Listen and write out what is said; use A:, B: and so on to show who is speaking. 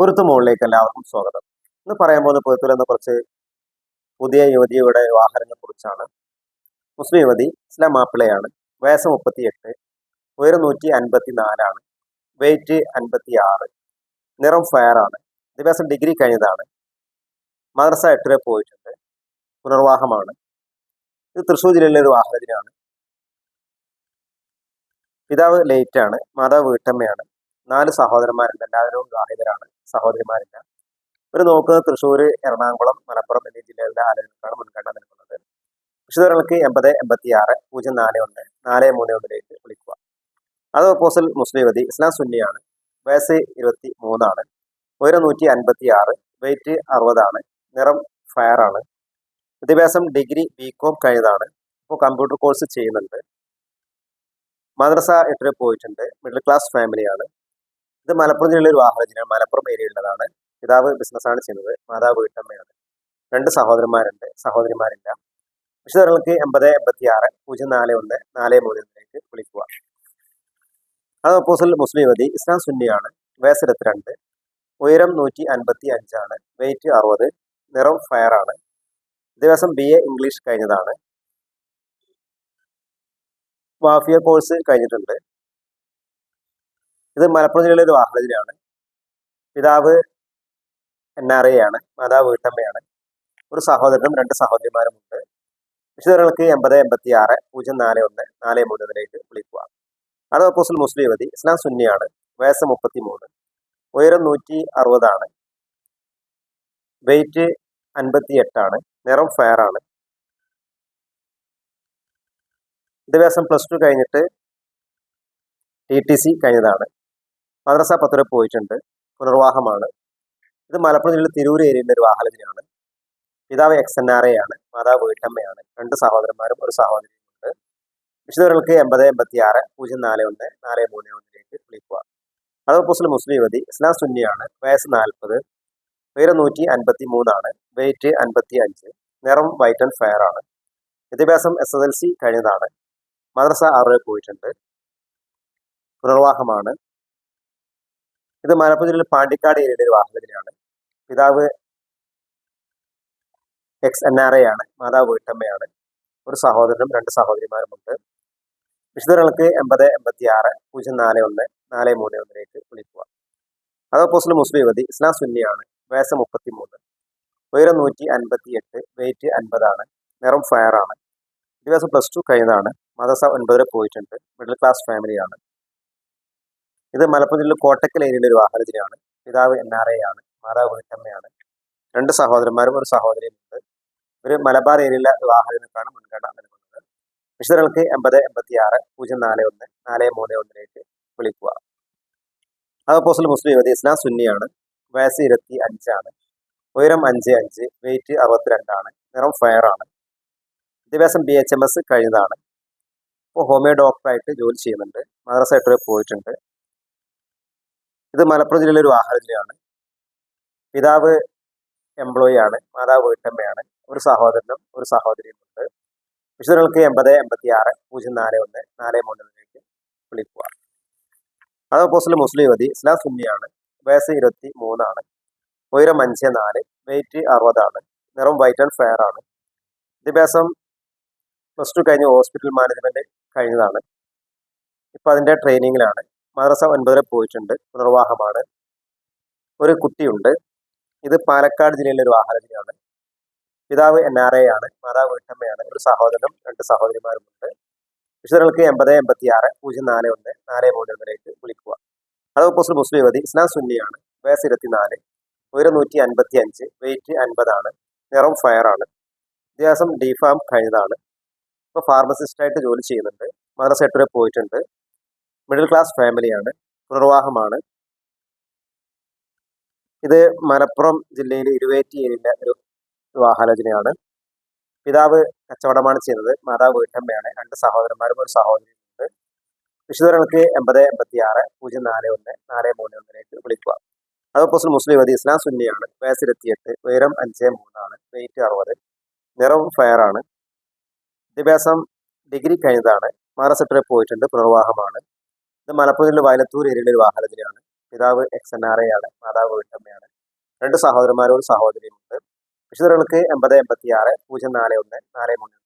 A: പൊരുത്തു മുകളിലേക്ക് എല്ലാവർക്കും സ്വാഗതം. ഇന്ന് പറയാൻ പോകുന്ന പൊരുത്തിൽ എന്ന കുറച്ച് പുതിയ യുവതിയുടെ വിവാഹങ്ങളെ കുറിച്ചാണ്. മുസ്ലിം യുവതി ഇസ്ലാം മാപ്പിളയാണ്. വയസ്സ് മുപ്പത്തിയെട്ട് ഉയരം നൂറ്റി അൻപത്തി നാലാണ് വെയിറ്റ് അൻപത്തി ആറ് നിറം ഫയർ ആണ്. വിദ്യാഭ്യാസം ഡിഗ്രി കഴിഞ്ഞതാണ്. മദ്രസ എട്ടുവരെ പോയിട്ടുണ്ട്. പുനർവാഹമാണ്. ഇത് തൃശ്ശൂർ ജില്ലയിലെ ഒരു വാഹനത്തിനാണ്. പിതാവ് ലേറ്റ് ആണ്. മാതാവ് വീട്ടമ്മയാണ്. നാല് സഹോദരന്മാരുണ്ട്. എല്ലാവരും വിവാഹിതരാണ് സഹോദരിമാരില്ല. ഇവർ നോക്കുന്നത് തൃശ്ശൂർ എറണാകുളം മലപ്പുറം എന്നീ ജില്ലകളിലെ ആളുകൾക്കാണ് മുൻഗണന നൽകുന്നത്. വിശുദ്ധർക്ക് എൺപത് എൺപത്തി ആറ് പൂജ്യം നാല് ഒന്ന് നാല് മൂന്ന് ഒന്നിലേക്ക് വിളിക്കുക. അത് ഓപ്പോസിൽ മുസ്ലിം യുവതി ഇസ്ലാം സുന്നിയാണ്. വയസ്സ് ഇരുപത്തി മൂന്നാണ് ഉയരം നൂറ്റി അൻപത്തി ആറ് വെയിറ്റ് അറുപതാണ്. നിറം ഫയർ ആണ് വിദ്യാഭ്യാസം ഡിഗ്രി ബി കോം കഴിഞ്ഞതാണ്. ഇപ്പോൾ കമ്പ്യൂട്ടർ കോഴ്സ് ചെയ്യുന്നുണ്ട്. മദ്രസ എട്ടിൽ പോയിട്ടുണ്ട്. മിഡിൽ ക്ലാസ് ഫാമിലിയാണ്. ഇത് മലപ്പുറം ജില്ലയിലെ ഒരു വാഹനത്തിനാണ് മലപ്പുറം ഏരിയയിലുള്ളതാണ് പിതാവ് ബിസിനസ്സാണ് ചെയ്യുന്നത്. മാതാവ് വീട്ടമ്മയാണ്. രണ്ട് സഹോദരന്മാരുണ്ട്. സഹോദരിമാരില്ല. വിശദങ്ങൾക്ക് എൺപത് എൺപത്തി ആറ് പൂജ്യം നാല് ഒന്ന് നാല് മൂന്ന് ഒന്നിലേക്ക് വിളിക്കുക. അത് ഓപ്പോസിൽ മുസ്ലിം യുവതി ഇസ്ലാം സുന്നിയാണ്. വയസ്സ് ഇരുപത്തിരണ്ട്. ഉയരം നൂറ്റി അൻപത്തി അഞ്ചാണ് വെയിറ്റ് അറുപത്. നിറം ഫയർ ആണ്. ദിവസം ബി എ ഇംഗ്ലീഷ് കഴിഞ്ഞതാണ്. വാഫിയ കോഴ്സ് കഴിഞ്ഞിട്ടുണ്ട്. ഇത് മലപ്പുറം ജില്ലയിലെ ഒരു വാഹനത്തിനാണ് പിതാവ് എൻ ആർ ഐ ആണ് മാതാവ് വീട്ടമ്മയാണ്. ഒരു സഹോദരനും രണ്ട് സഹോദരിമാരും ഉണ്ട്. വിശുദ്ധങ്ങൾക്ക് എൺപത് എൺപത്തി ആറ് പൂജ്യം നാല് ഒന്ന് നാല് മൂന്നിലേക്ക് വിളിക്കുക. അടുത്ത ഓപ്പോസിൽ മുസ്ലിം യുവതി ഇസ്ലാം സുന്നിയാണ് വയസ്സ് മുപ്പത്തി മൂന്ന് ഉയരം നൂറ്റി അറുപതാണ് വെയിറ്റ് അൻപത്തി എട്ടാണ് നിറം ഫയർ ആണ്. വിദ്യാഭ്യാസം പ്ലസ് ടു കഴിഞ്ഞിട്ട് ടി ടി സി കഴിഞ്ഞതാണ്. മദ്രസ പത്തുര പോയിട്ടുണ്ട്. പുനർവാഹമാണ്. ഇത് മലപ്പുറം ജില്ലയിലെ തിരൂർ ഏരിയയിലെ ഒരു വാഹനത്തിനാണ് പിതാവ് എക്സ് എൻ ആർ എ ആണ് മാതാവ് വീട്ടമ്മയാണ്. രണ്ട് സഹോദരന്മാരും ഒരു സഹോദരിയുമുണ്ട്. വിശുദ്ധവർക്ക് എൺപത് എൺപത്തി ആറ് പൂജ്യം നാല് ഒന്ന് നാല് മൂന്ന് ഒന്നിലേക്ക് വിളിക്കുക. അത് മുസ്ലിം മുസ്ലിം യുവതി ഇസ്ലാം സുന്നിയാണ് വയസ്സ് നാൽപ്പത് ഉയരം നൂറ്റി അൻപത്തി മൂന്നാണ് വെയിറ്റ് അൻപത്തി അഞ്ച് നിറം വൈറ്റ് ആൻഡ് ഫയർ ആണ്. വിദ്യാഭ്യാസം എസ് എസ് എൽ സി കഴിഞ്ഞതാണ്. മദ്രസ ആറ് പോയിട്ടുണ്ട്. പുനർവാഹമാണ്. ഇത് മലപ്പുറം ജില്ലയിൽ പാണ്ടിക്കാട് ഏരിയയിലെ ഒരു വാഹനത്തിനെയാണ് പിതാവ് എക്സ് എൻ ആർ എ ആണ് മാതാവ് വീട്ടമ്മയാണ്. ഒരു സഹോദരനും രണ്ട് സഹോദരിമാരുമുണ്ട് വിശുദ്ധങ്ങൾക്ക് എൺപത് എൺപത്തി ആറ് പൂജ്യം നാല് ഒന്ന് നാല് മൂന്ന് ഒന്നിലേക്ക് വിളിക്കുക. അതോ പോസ്റ്റിൽ മുസ്ലിം യുവതി ഇസ്ലാം സുന്നിയാണ് വയസ്സ് മുപ്പത്തി മൂന്ന് ഉയരം നൂറ്റി അൻപത്തി എട്ട് വെയിറ്റ് അൻപതാണ് നിറം ആണ്. ദിവസം പ്ലസ് ടു കഴിഞ്ഞതാണ് മദ്രസ ഒൻപതിൽ പോയിട്ടുണ്ട് മിഡിൽ ക്ലാസ് ഫാമിലിയാണ് ഇത് മലപ്പുറം ജില്ലയിൽ കോട്ടക്കൽ ഏരിയയിലെ ഒരു വാഹനത്തിനാണ് പിതാവ് എൻ ആർ എ ആണ് മാതാവ് വീട്ടമ്മയാണ് രണ്ട് സഹോദരന്മാരും ഒരു സഹോദരിയും ഉണ്ട്. ഒരു മലബാർ ഏരിയയിലെ വാഹനങ്ങൾക്കാണ് മുൻഗണന നൽകുന്നത്. വിശദങ്ങൾക്ക് എൺപത് എൺപത്തി ആറ് പൂജ്യം നാല് ഒന്ന് നാല് മൂന്ന് ഒന്നിലേക്ക് വിളിക്കുക. അതോപ്പോസിൽ മുസ്ലിം യുവതി ഇസ്ലാം സുന്നിയാണ്. വയസ്സ് ഇരുപത്തി അഞ്ചാണ്. ഉയരം അഞ്ച് അഞ്ച് വെയിറ്റ് അറുപത്തിരണ്ടാണ് നിറം ഫയർ ആണ്. വിദ്യാഭ്യാസം ബി എച്ച് എം എസ് കഴിഞ്ഞതാണ്. ഇപ്പോൾ ഹോമിയോ ഡോക്ടറായിട്ട് ജോലി ചെയ്യുന്നുണ്ട്. മദ്രസ ആയിട്ട് പോയിട്ടുണ്ട്. ഇത് മലപ്പുറം ജില്ലയിലെ ഒരു വാഹനത്തിലാണ് പിതാവ് എംപ്ലോയി ആണ് മാതാവ് വീട്ടമ്മയാണ് ഒരു സഹോദരനും ഒരു സഹോദരിയുമുണ്ട് വിശുദ്ധങ്ങൾക്ക് എൺപത് എൺപത്തി ആറ് പൂജ്യം നാല് ഒന്ന് നാല് മൂന്നിലേക്ക് വിളിക്കുക. അത് പോസ്റ്റിൽ മുസ്ലിം യുവതി ഇസ്ലാം സുന്നിയാണ്. വയസ്സ് ഇരുപത്തി മൂന്നാണ് ഉയരം അഞ്ച് നാല് വെയിറ്റ് അറുപതാണ്. നിറം വൈറ്റ് ആൻഡ് ഫെയർ ആണ്. വിദ്യാഭ്യാസം പ്ലസ് ടു കഴിഞ്ഞ് ഹോസ്പിറ്റൽ മാനേജ്മെന്റ് കഴിഞ്ഞതാണ്. ഇപ്പം അതിന്റെ ട്രെയിനിങ്ങിലാണ് മദ്രസ ഒൻപതര പോയിട്ടുണ്ട്. പുനർവാഹമാണ് ഒരു കുട്ടിയുണ്ട്. ഇത് പാലക്കാട് ജില്ലയിലെ ഒരു വാഹനത്തിനാണ് പിതാവ് എൻ ആർ എ ആണ് മാതാവ് വീട്ടമ്മയാണ് ഒരു സഹോദരനും രണ്ട് സഹോദരിമാരുമുണ്ട്. വിശുദ്ധങ്ങൾക്ക് എൺപത് എൺപത്തി ആറ് പൂജ്യം നാല് ഒന്ന് നാല് മൂന്ന് ഒന്നിലേക്ക് വിളിക്കുക. അളവ് പോസ്റ്റ് മുസ്ലിം യുവതി ഇസ്ലാം സുന്നിയാണ്. വയസ്സ് ഇരുപത്തിനാല് ഉയരം നൂറ്റി അൻപത്തി അഞ്ച് വെയിറ്റ് അൻപതാണ്. നിറം ഫയർ ആണ് വിദ്യാഭ്യാസം ഡി ഫാം കഴിഞ്ഞതാണ്. ഇപ്പോൾ ഫാർമസിസ്റ്റായിട്ട് ജോലി ചെയ്യുന്നുണ്ട്. മദ്രസ എട്ടുവരെ പോയിട്ടുണ്ട്. മിഡിൽ ക്ലാസ് ഫാമിലിയാണ് പുനർവാഹമാണ് ഇത് മലപ്പുറം ജില്ലയിലെ ഇരുവേറ്റി ഏരിയയിലെ ഒരു വിവാഹാലോചനയാണ് പിതാവ് കച്ചവടമാണ് ചെയ്യുന്നത്. മാതാവ് വീട്ടമ്മയാണ്. രണ്ട് സഹോദരന്മാരും ഒരു സഹോദരിയുമുണ്ട് വിശുദ്ധങ്ങൾക്ക് എൺപത് എൺപത്തി ആറ് പൂജ്യം നാല് ഒന്ന് നാല് മൂന്ന് ഒന്നിലേക്ക് വിളിക്കുക. അതോപ്പോസിൽ മുസ്ലിം യുവതി ഇസ്ലാം സുന്നിയാണ്. വയസ്സിലെത്തിയെട്ട് ഉയരം അഞ്ച് മൂന്നാണ് വെയിറ്റ് അറുപത് നിറം ഫയർ ആണ്. വിദ്യാഭ്യാസം ഡിഗ്രി കഴിഞ്ഞതാണ്. മാറസെറ്ററിൽ പോയിട്ടുണ്ട്. പുനർവാഹമാണ് ഇത് മലപ്പുറം ജില്ല വയലത്തൂർ ഏരിയയിലെ ഒരു വാഹനത്തിനെയാണ്. പിതാവ് എക്സ് എൻ ആർ എ ആണ് മാതാവ് വീട്ടമ്മയാണ്. രണ്ട് സഹോദരന്മാരും ഒരു സഹോദരിയുമുണ്ട് വിശദങ്ങൾക്ക് എൺപത് എൺപത്തി ആറ് പൂജ്യം നാല് ഒന്ന് നാല് മൂന്ന്.